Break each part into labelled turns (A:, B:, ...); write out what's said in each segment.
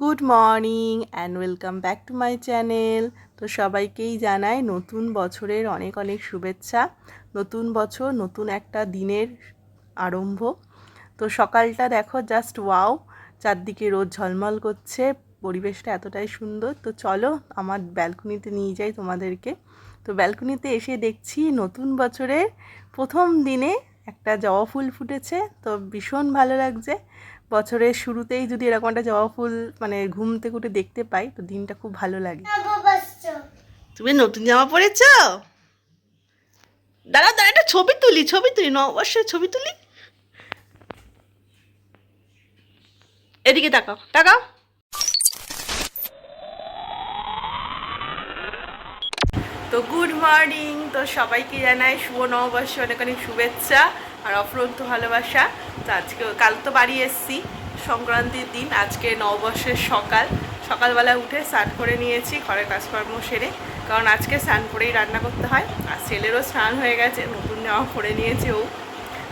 A: Good morning and welcome back to my channel. তো সবাইকেই জানাই নতুন বছরের অনেক অনেক শুভেচ্ছা। নতুন বছর, নতুন একটা দিনের আরম্ভ। তো সকালটা দেখো জাস্ট ওয়াও চারদিকে রোদ ঝলমল করছে, পরিবেশটা এতটাই সুন্দর। তো চলো আমার ব্যালকনিতে নিয়ে যাই তোমাদেরকে। তো ব্যালকনিতে এসে দেখছি নতুন বছরের প্রথম দিনে একটা জবা ফুল ফুটেছে। তো ভীষণ ভালো লাগছে। বছরের শুরুতেই যদি এরকম একটা জবা ফুল মানে ঘুম থেকে উঠে দেখতে পাই তো দিনটা খুব ভালো লাগে। তুমি নতুন জামা পরেছ? দাঁড়া দাঁড়া একটা ছবি তুলি ছবি তুলি নববর্ষের ছবি তুলি। এদিকে তাকাও তাকাও। তো গুড মর্নিং তো সবাইকে জানাই শুভ নববর্ষ অনেক অনেক শুভেচ্ছা আর অফরন্ত ভালোবাসা। তো আজকে কাল তো বাড়ি এসছি, সংক্রান্তির দিন, আজকে নববর্ষের সকাল। সকালবেলা উঠে স্নান করে নিয়েছি ঘরের কাজকর্ম সেরে, কারণ আজকে স্নান করেই রান্না করতে হয়। আর ছেলেরও স্নান হয়ে গেছে, নতুন জামা পরে নিয়েছে ও।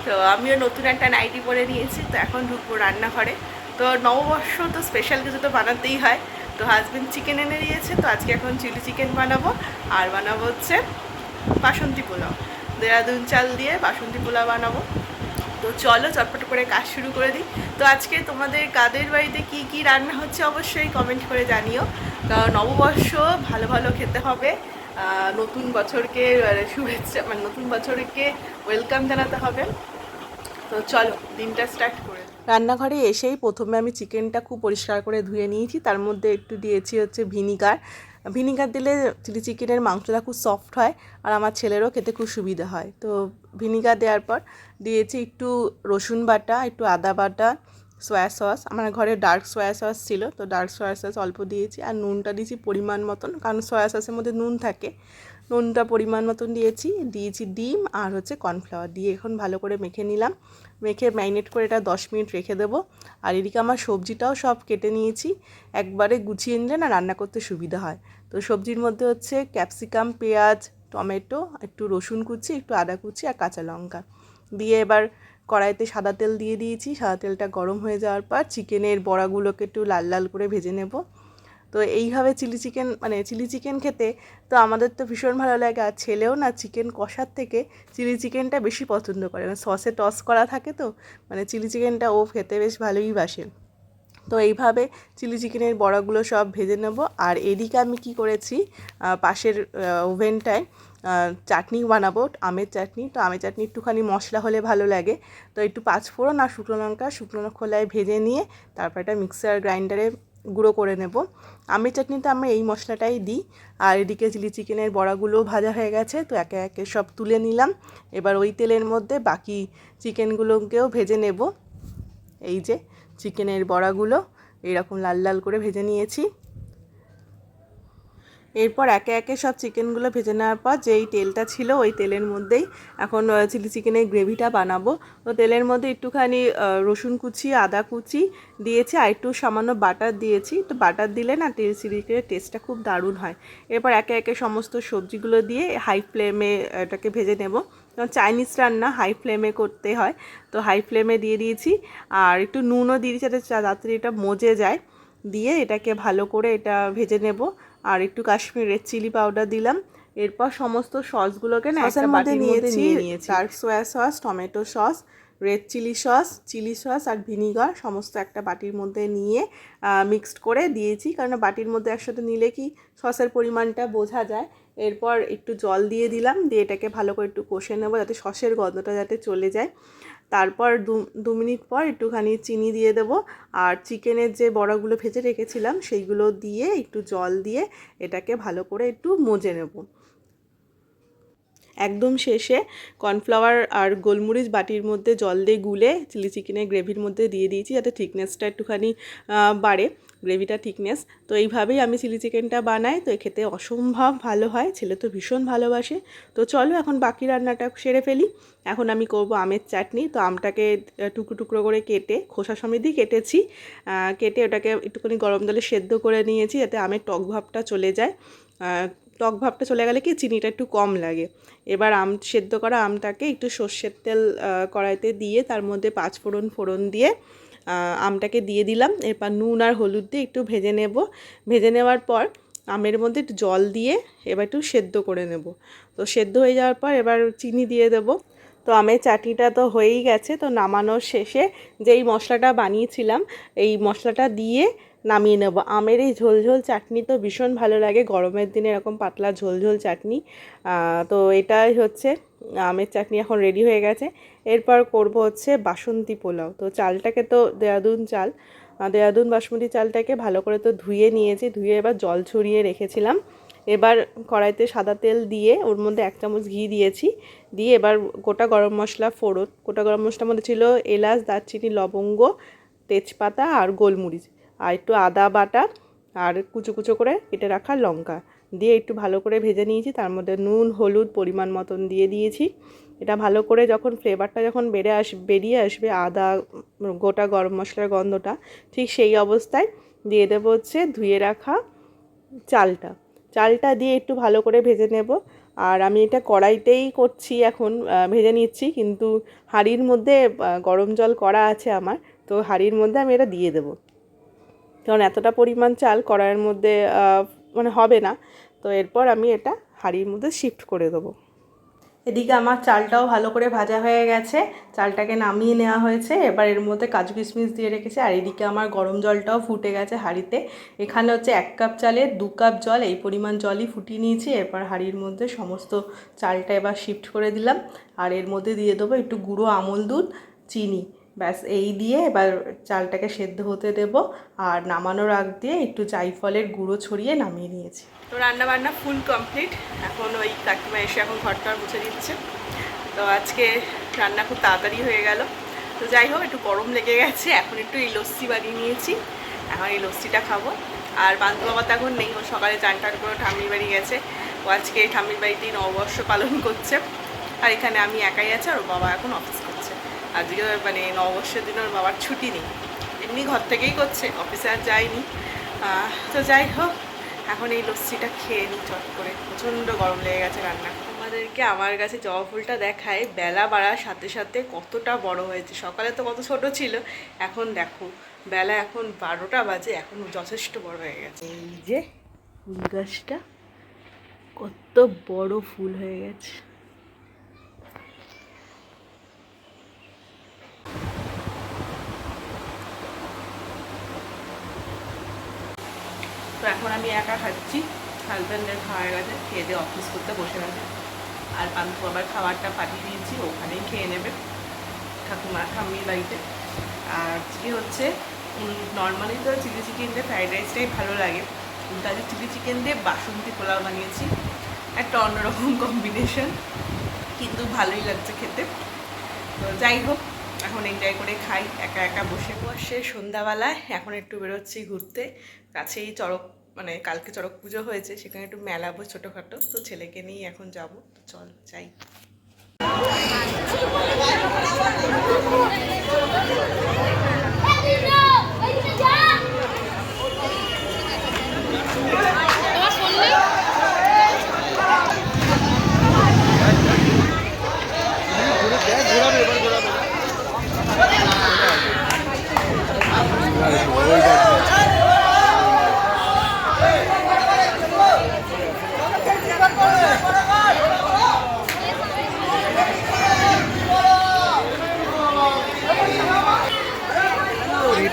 A: তো আমিও নতুন একটা নাইটি পরে নিয়েছি, তো এখন ঢুকবো রান্নাঘরে। তো নববর্ষ তো স্পেশাল কিছু তো বানাতেই হয়। তো হাজব্যান্ড চিকেন এনে দিয়েছে, তো আজকে এখন চিলি চিকেন বানাবো। আর বানাবো হচ্ছে বাসন্তী পোলাও। দেরাদুন চাল দিয়ে বাসন্তী পোলাও বানাবো। তো চলো চটপট করে কাজ শুরু করে দিই। তো আজকে তোমাদের কাদের বাড়িতে কি কি রান্না হচ্ছে অবশ্যই কমেন্ট করে জানিও। কারণ নববর্ষ ভালো ভালো খেতে হবে। নতুন বছরকে শুভেচ্ছা মানে নতুন বছরকে ওয়েলকাম জানাতে হবে। তো চলো, দিনটা স্টার্ট করে রান্নাঘরে এসেই প্রথমে আমি চিকেনটা খুব পরিষ্কার করে ধুয়ে নিয়েছি। তার মধ্যে একটু দিয়েছি হচ্ছে ভিনিগার ভিনিগার দিলে চিলি চিকেনের মাংসটা খুব সফট হয় আর আমার ছেলেরও খেতে খুব সুবিধা হয়। তো ভিনিগার দেওয়ার পর দিয়েছি একটু রসুন বাটা, একটু আদা বাটা সয়া সস আমার ঘরে ডার্ক সয়া সস ছিল, তো ডার্ক সয়া সস অল্প দিয়েছি আর নুনটা দিয়েছি পরিমাণ মতন, কারণ সয়া সসের মধ্যে নুন থাকে। নুনটা পরিমাণ মতন দিয়েছি দিয়েছি ডিম আর হচ্ছে কর্নফ্লাওয়ার দিয়ে এখন ভালো করে মেখে নিলাম। মেখে ম্যারিনেট করে এটা দশ মিনিট রেখে দেবো। আর এদিকে আমার সবজিটাও সব কেটে নিয়েছি। একবারে গুছিয়ে নিলে না রান্না করতে সুবিধা হয়। তো সবজির মধ্যে হচ্ছে ক্যাপসিকাম পেঁয়াজ টমেটো, একটু রসুন কুচি, একটু আদা কুচি আর কাঁচা লঙ্কা। দিয়ে এবার কড়াইতে সাদা তেল দিয়ে দিয়েছি। সাদা তেলটা গরম হয়ে যাওয়ার পর চিকেনের বড়াগুলোকে একটু লাল লাল করে ভেজে নেব। তো এইভাবে চিলি চিকেন মানে চিলি চিকেন খেতে তো আমাদের তো ভীষণ ভালো লাগে। আর ছেলেও না চিকেন কষার থেকে চিলি চিকেনটা বেশি পছন্দ করে। মানে সসে টস করা থাকে তো মানে চিলি চিকেনটা ও খেতে বেশ ভালোই বাসে। তো এইভাবে চিলি চিকেনের বড়াগুলো সব ভেজে নেব। আর এদিকে আমি কি করেছি পাশের ওভেনটায় চাটনি বানাবো, আমের চাটনি। তো আমের চাটনি একটুখানি মশলা হলে ভালো লাগে। তো একটু পাঁচফোড়ন আর শুকনো লঙ্কা, শুকনো খোলায় ভেজে নিয়ে তারপর এটা মিক্সার গ্রাইন্ডারে গুঁড়ো করে নেব। আমের চাটনিতে আমরা এই মশলাটাই দিই। আর এদিকে চিলি চিকেনের বড়াগুলোও ভাজা হয়ে গেছে, তো একে একে সব তুলে নিলাম। এবার ওই তেলের মধ্যে বাকি চিকেনগুলোকেও ভেজে নেব। এই যে চিকেনের বড়াগুলো এরকম লাল লাল করে ভেজে নিয়েছি। এরপর একে একে সব চিকেনগুলো ভেজে নেওয়ার পর যেই তেলটা ছিল ওই তেলের মধ্যেই এখন চিলি চিকেনের গ্রেভিটা বানাবো। তো তেলের মধ্যে একটুখানি রসুন কুচি, আদা কুচি দিয়েছি আর একটু সামান্য বাটার দিয়েছি। তো বাটার দিলে না তেল চিলি চিকেনের টেস্টটা খুব দারুণ হয়। এরপর একে একে সমস্ত সবজিগুলো দিয়ে হাই ফ্লেমে এটাকে ভেজে নেব। চাইনিজ রান্না হাই ফ্লেমে করতে হয়। তো হাই ফ্লেমে দিয়ে দিয়েছি। আর একটু নুনও দিয়ে দিয়েছি যাতে তাড়াতাড়ি এটা মজে যায়। দিয়ে এটাকে ভালো করে এটা ভেজে নেব। আর একটু কাশ্মীর রেড চিলি পাউডার দিলাম। এরপর সমস্ত সসগুলোকে না একটা মধ্যে নিয়েছি dark soya sauce tomato sauce red chilli sauce chilli sauce আর ভিনিগার সমস্ত একটা বাটির মধ্যে নিয়ে মিক্সড করে দিয়েছি। কারণ বাটির মধ্যে একসাথে নিলে কি সসের পরিমাণটা বোঝা যায়। এরপর একটু জল দিয়ে দিলাম, দিয়ে এটাকে ভালো করে একটু কষে নেব যাতে সসের গন্ধটা যাতে চলে যায়। তারপর দু দু মিনিট পর একটুখানি চিনি দিয়ে দেবো। আর চিকেনের যে বড়াগুলো ভেজে রেখেছিলাম, সেইগুলো দিয়ে একটু জল দিয়ে এটাকে ভালো করে একটু মজে নেব। একদম শেষে কর্নফ্লাওয়ার আর গোলমরিচ বাটির মধ্যে জল দিয়ে গুলে চিলি চিকেনের গ্রেভির মধ্যে দিয়ে দিয়েছি যাতে থিকনেসটা একটুখানি বাড়ে, গ্রেভিটা থিকনেস। তো এইভাবেই আমি চিলি চিকেনটা বানাই। তো খেতে অসম্ভব ভালো হয়, ছেলে তো ভীষণ ভালোবাসে। তো চলো এখন বাকি রান্নাটা সেরে ফেলি। এখন আমি করব আমের চাটনি। তো আমটাকে টুকরো টুকরো করে কেটে, খোসা সমেতই কেটেছি। কেটে ওটাকে একটুখানি গরম জলে সেদ্ধ করে নিয়েছি যাতে আমের টক ভাবটা চলে যায়। টক ভাবটা চলে গেলে কি চিনিটা একটু কম লাগে। এবার আম, সেদ্ধ করা আমটাকে একটু সর্ষের তেল কড়াইতে দিয়ে তার মধ্যে পাঁচ ফোড়ন ফোড়ন দিয়ে আমটাকে দিয়ে দিলাম। এরপর নুন আর হলুদ দিয়ে একটু ভেজে নেব। ভেজে নেওয়ার পর আমের মধ্যে একটু জল দিয়ে এবার একটু সেদ্ধ করে নেব। তো সেদ্ধ হয়ে যাওয়ার পর এবার চিনি দিয়ে দেবো। তো আমের চাটনিটা তো হয়েই গেছে। তো নামানোর শেষে যেই মশলাটা বানিয়েছিলাম, এই মশলাটা দিয়ে নামিয়ে নেব। আমের এই ঝোলঝোল চাটনি তো ভীষণ ভালো লাগে। গরমের দিনে এরকম পাতলা ঝোলঝোল চাটনি। তো এটাই হচ্ছে, আমের চাটনি এখন রেডি হয়ে গেছে। এরপর করব হচ্ছে বাসন্তী পোলাও। তো চালটাকে তো দেয়াদুন চাল দেয়াদুন বাসমতি চালটাকে ভালো করে তো ধুয়ে নিয়েছি। ধুয়ে এবার জল ছড়িয়ে রেখেছিলাম। এবার কড়াইতে সাদা তেল দিয়ে ওর মধ্যে এক চামচ ঘি দিয়েছি। দিয়ে এবার গোটা গরম মশলা ফোড়ন। গোটা গরম মশলার মধ্যে ছিল এলাচ, দারচিনি, লবঙ্গ, তেজপাতা আর গোলমরিচ। আর একটু আদা বাটা আর কুচো কুচো করে কেটে রাখা লঙ্কা দিয়ে একটু ভালো করে ভেজে নিয়েছি। তার মধ্যে নুন, হলুদ পরিমাণ মতন দিয়ে দিয়েছি। এটা ভালো করে যখন ফ্লেভারটা যখন বেড়ে আস, বেরিয়ে আসবে আদা, গোটা গরম মশলার গন্ধটা, ঠিক সেই অবস্থায় দিয়ে দেবো হচ্ছে ধুয়ে রাখা চালটা। চালটা দিয়ে একটু ভালো করে ভেজে নেব। আর আমি এটা কড়াইতেই করছি এখন ভেজে নিচ্ছি কিন্তু হাঁড়ির মধ্যে গরম জল করা আছে আমার, তো হাঁড়ির মধ্যে আমি এটা দিয়ে দেবো। কারণ এতটা পরিমাণ চাল কড়াইয়ের মধ্যে মানে হবে না। তো এরপর আমি এটা হাঁড়ির মধ্যে শিফট করে দেবো। এদিকে আমার চালটাও ভালো করে ভাজা হয়ে গেছে। চালটাকে নামিয়ে নেওয়া হয়েছে। এবার এর মধ্যে কাজু কিশমিশ দিয়ে রেখেছে। আর এদিকে আমার গরম জলটাও ফুটে গেছে হাঁড়িতে। এখানে হচ্ছে এক কাপ চালে দু কাপ জল, এই পরিমাণ জলই ফুটিয়ে নিয়েছি। এরপর হাঁড়ির মধ্যে সমস্ত চালটা এবার শিফট করে দিলাম। আর এর মধ্যে দিয়ে দেবো একটু গুঁড়ো আমল দুধ, চিনি। ব্যাস, এই দিয়ে এবার চালটাকে সেদ্ধ হতে দেব আর নামানোর আগ দিয়ে একটু জাইফলের গুঁড়ো ছড়িয়ে নামিয়ে নিয়েছি। তো রান্না বান্না ফুল কমপ্লিট। এখন ওই কাকিমা এসে এখন ঘরটা মুছে দিচ্ছে। তো আজকে রান্না খুব তাড়াতাড়ি হয়ে গেল। তো যাই হোক, একটু গরম লেগে গেছে। এখন একটু এই লস্যি বানিয়ে নিয়েছি। এখন এই লস্যিটা খাব। আর বান্ধু বাবা তো এখন নেই, ও সকালে চান টান করে ঠাম্মির বাড়ি গেছে। ও আজকে ঠাম্মির বাড়িতেই নববর্ষ পালন করছে। আর এখানে আমি একাই আছি, আর বাবা এখন অফিস আজকে মানে নববর্ষের দিন ওর বাবার ছুটি নেই। এমনি ঘর থেকেই করছে, অফিসে আর যায়নি। তো যাই হোক, এখন এই লস্যিটা খেয়ে নিই চট করে। প্রচণ্ড গরম লেগে গেছে রান্না। আমাদেরকে আমার কাছে জবা ফুলটা দেখায়, বেলা বাড়ার সাথে সাথে কতটা বড় হয়েছে। সকালে তো কত ছোট ছিল, এখন দেখো, বেলা এখন বারোটা বাজে, এখন যথেষ্ট বড় হয়ে গেছে। এই যে ফুল গাছটা, কত বড় ফুল হয়ে গেছে। তো এখন আমি একা খাচ্ছি। হাজব্যান্ডের খাওয়া গেছে খেয়ে দিয়ে অফিস করতে বসে গেছে। আর পান্তু আবার খাবারটা পাঠিয়ে দিয়েছি, ওখানেই খেয়ে নেবে। ঠাকুমা, ঠাম্মির বাড়িতে। আর আজকে হচ্ছে নর্মালি তো চিলি চিকেন দিয়ে ফ্রাইড রাইসটাই ভালো লাগে। কিন্তু আজকে চিলি চিকেন দিয়ে বাসন্তী পোলাও বানিয়েছি। একটা অন্যরকম কম্বিনেশন কিন্তু ভালোই লাগছে খেতে। তো যাই হোক এখন এনজয় করে খাই, একা একা বসে। বসে সন্ধ্যাবেলায়, এখন একটু বেরোচ্ছি ঘুরতে। কাছেই চড়ক মানে কালকে চড়ক পুজো হয়েছে, সেখানে একটু মেলাবো ছোটোখাটো, তো ছেলেকে নিয়ে এখন যাব। চল, যাই।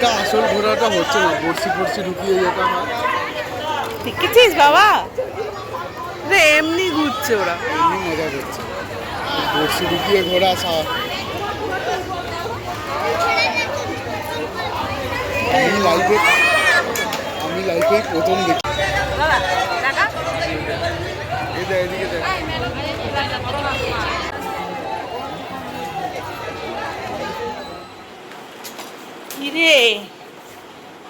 B: এটা আসল ঘোরাটা হচ্ছে না বড়শি ফড়শি ঢুকিয়ে যেটা হয়।
A: দেখেছিস বাবা? রে এমনি ঘুরছে ওরা।
B: এমনি মজা করছে। বড়শি ঢুকিয়ে ঘোরা সা আমি লাইফে আমি লাইফে প্রথম দেখি। এদিকে দেখ।
A: কিরে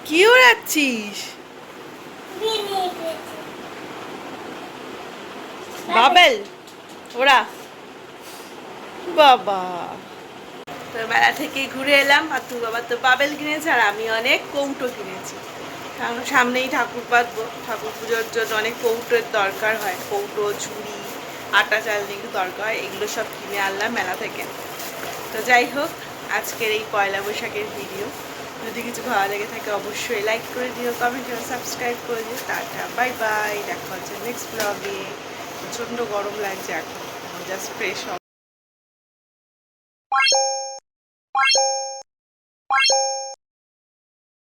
A: কি ওড়াচ্ছিস? বাবেল ওরা বাবা। তো বেলা থেকে ঘুরে এলাম, আর তুই বাবা তো বাবেল কিনেছে, আর আমি অনেক কৌটো কিনেছি। কারণ সামনেই ঠাকুর পাতবো, ঠাকুর পুজোর জন্য অনেক কৌটোর দরকার হয়। কৌটো, ঝুড়ি, আটা চাল দিকে দরকার হয়, এগুলো সব কিনে আনলাম মেলা থেকে। তো যাই হোক, আজকের এই পয়লা বৈশাখের ভিডিও। যদি কিছু ভালো লেগে থাকে, অবশ্যই লাইক করে দিও কমেন্ট করে সাবস্ক্রাইব করে দিও। টাটা বাই বাই দেখা হচ্ছে নেক্সট ব্লগে প্রচণ্ড গরম লাগছে এখন। Just fresh